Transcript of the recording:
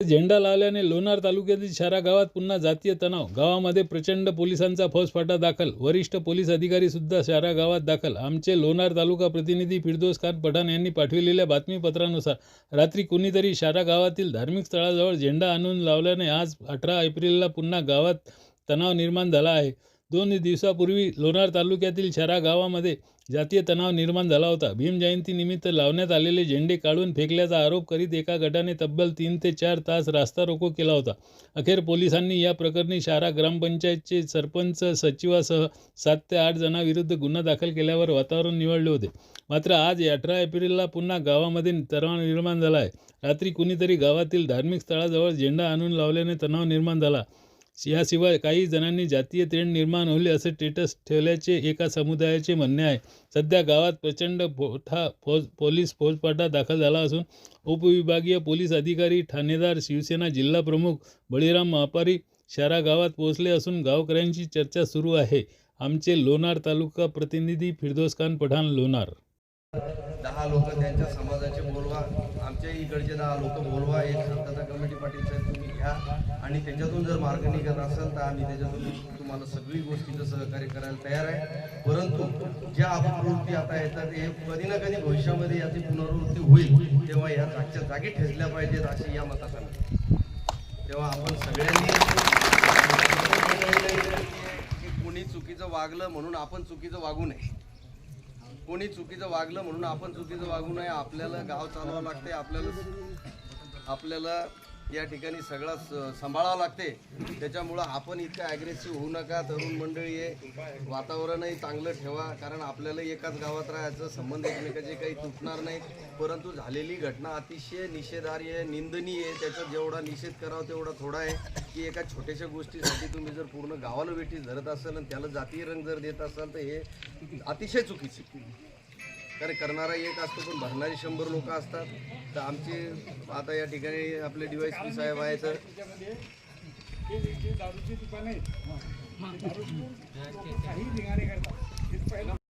झेंडा लावल्याने लोणार तालुक्यातील शारा गावात पुन्हा जातीय तणाव. गावामध्ये प्रचंड पोलिसांचा फौजफाटा दाखल. वरिष्ठ पोलीस अधिकारी सुद्धा शारा गावात दाखल. आमचे लोणार तालुका प्रतिनिधी फिरदोस खान पठाण यांनी पाठविलेल्या बातमीपत्रानुसार रात्री कुणीतरी शारा गावातील धार्मिक स्थळाजवळ झेंडा आणून लावल्याने आज अठरा एप्रिलला पुन्हा गावात तणाव निर्माण झाला आहे. दोन दिवसापूर्वी लोणार तालुक्यातील शरा गावामध्ये जातीय तणाव निर्माण झाला होता. भीमजयंतीनिमित्त लावण्यात आलेले झेंडे काढून फेकल्याचा आरोप करीत एका गटाने तब्बल तीन ते चार तास रास्ता रोको केला होता. अखेर पोलिसांनी या प्रकरणी शारा ग्रामपंचायतचे सरपंच सचिवासह सात ते आठ जणांविरुद्ध गुन्हा दाखल केल्यावर वातावरण निवडले होते. मात्र आज अठरा एप्रिलला पुन्हा गावामध्ये तणाव निर्माण झाला आहे. रात्री कुणीतरी गावातील धार्मिक स्थळाजवळ झेंडा आणून लावल्याने तणाव निर्माण झाला. याशिवाय काही जणांनी जातीय तेढ निर्माण होईल असे स्टेटस ठेवल्याचे एका समुदायाचे म्हणणे आहे. सध्या गावात प्रचंड मोठा फौज पोलीस फौजपाठा दाखल झाला असून उपविभागीय पोलीस अधिकारी ठाणेदार शिवसेना जिल्हा प्रमुख बळीराम महापारी शारा गावात पोहोचले असून गावकऱ्यांची चर्चा सुरू आहे. आमचे लोणार तालुका प्रतिनिधी फिरदोस खान पठाण लोणार. दहा लोक त्यांच्या समाजाचे बोलवा. आमच्या इकडचे दहा लोक बोलवा. एक शांतता कमिटी पाटील साहेब तुम्ही घ्या. आणि त्याच्यातून जर मार्ग निघत असेल तर आम्ही त्याच्यातून तुम्हाला सगळी गोष्टीचं सहकार्य करायला तयार आहे. परंतु ज्या अपप्रवृत्ती आता येतात हे कधी ना कधी भविष्यामध्ये याची पुनरावृत्ती होईल. तेव्हा या जागच्या जागी ठेचल्या पाहिजेत अशी या मतात आम्ही तेव्हा आपण सगळ्यांनी की कोणी चुकीचं वागलं म्हणून आपण चुकीचं वागू नये. कोणी चुकीचं वागलं म्हणून आपण चुकीचं वागू नये. आपल्याला गाव चालवावं लागते आपल्याला आपल्याला या ठिकाणी सगळा स- सांभाळावं लागते. त्याच्यामुळं आपण इतकं ॲग्रेसिव्ह होऊ नका तरुण मंडळी आहे. वातावरणही चांगलं ठेवा कारण आपल्याला एकाच गावात राहायचं संबंध एकमेकाचे काही तुटणार नाही. परंतु झालेली घटना अतिशय निषेधार्य आहे निंदनीय आहे. त्याचा जेवढा निषेध करावा तेवढा थोडा आहे. की एका छोट्याशा गोष्टीसाठी तुम्ही जर पूर्ण गावाला वेठी धरत असाल आणि त्याला जातीय रंग जर देत असाल तर हे अतिशय चुकीचे कारण करणारा एक असतो पण भरणारी शंभर लोक असतात. तर आमचे आता या ठिकाणी आपले डिवाईस पी साहेब आहेत. दारूची दुकान आहेत काही करतात.